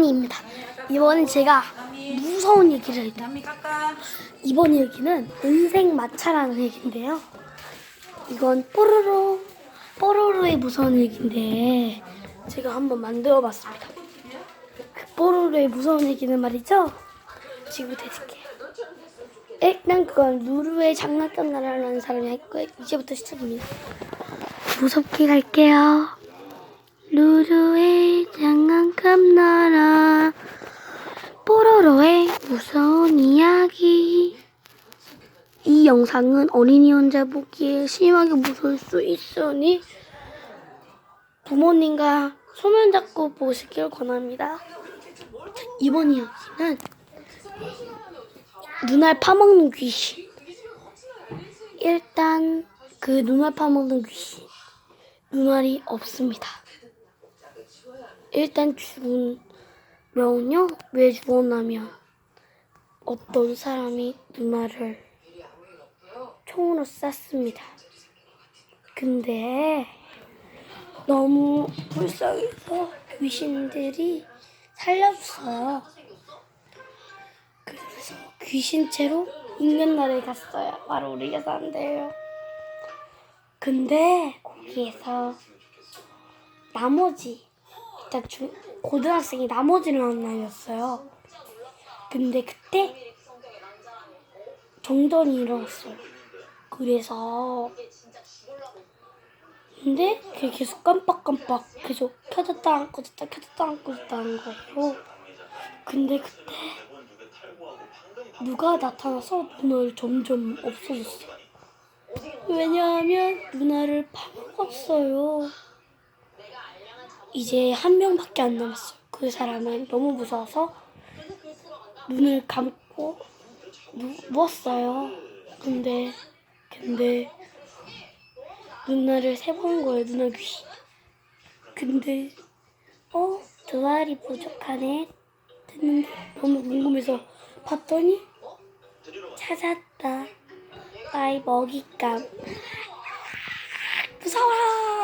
입니다. 이번엔 제가 무서운 얘기를 해요. 이번 얘기는 인생 마차라는 얘기인데요. 이건 뽀로로 뽀로로의 무서운 얘기인데 제가 한번 만들어봤습니다. 그 뽀로로의 무서운 얘기는 말이죠. 지금부터 해줄게요. 일단 그건 루루의 장난감 나라라는 사람이 할 거예요. 이제부터 시작입니다. 무섭게 갈게요. 루루의 장난감 나라 뽀로로의 무서운 이야기 이 영상은 어린이 혼자 보기에 심하게 무서울 수 있으니 부모님과 손을 잡고 보시길 권합니다. 이번 이야기는 눈알 파먹는 귀신 일단 그 눈알 파먹는 귀신 눈알이 없습니다. 일단 죽은 면요 왜 죽었냐면 어떤 사람이 누나를 총으로 쐈습니다. 근데 너무 불쌍해서 귀신들이 살려줬어요. 그래서 귀신체로 인간나라에 갔어요. 바로 우리가 산대요. 근데 거기에서 나머지 일단 중, 고등학생이 나머지를 만나였어요. 근데 그때 정전이 일어났어요. 그래서 근데 그게 계속 깜빡깜빡 계속 켜졌다 안 꺼졌다 켜졌다 안 꺼졌다 하는 거예요. 근데 그때 누가 나타나서 눈을 점점 없어졌어요. 왜냐하면 누나를 파먹었어요. 이제 한 명밖에 안 남았어요. 그 사람은 너무 무서워서 눈을 감고 누, 누웠어요. 근데 근데 누나를 세 번 거예요. 누나 귀신. 근데 어? 두 알이 부족하네. 됐는데 너무 궁금해서 봤더니 찾았다. 아이 먹잇감. 무서워.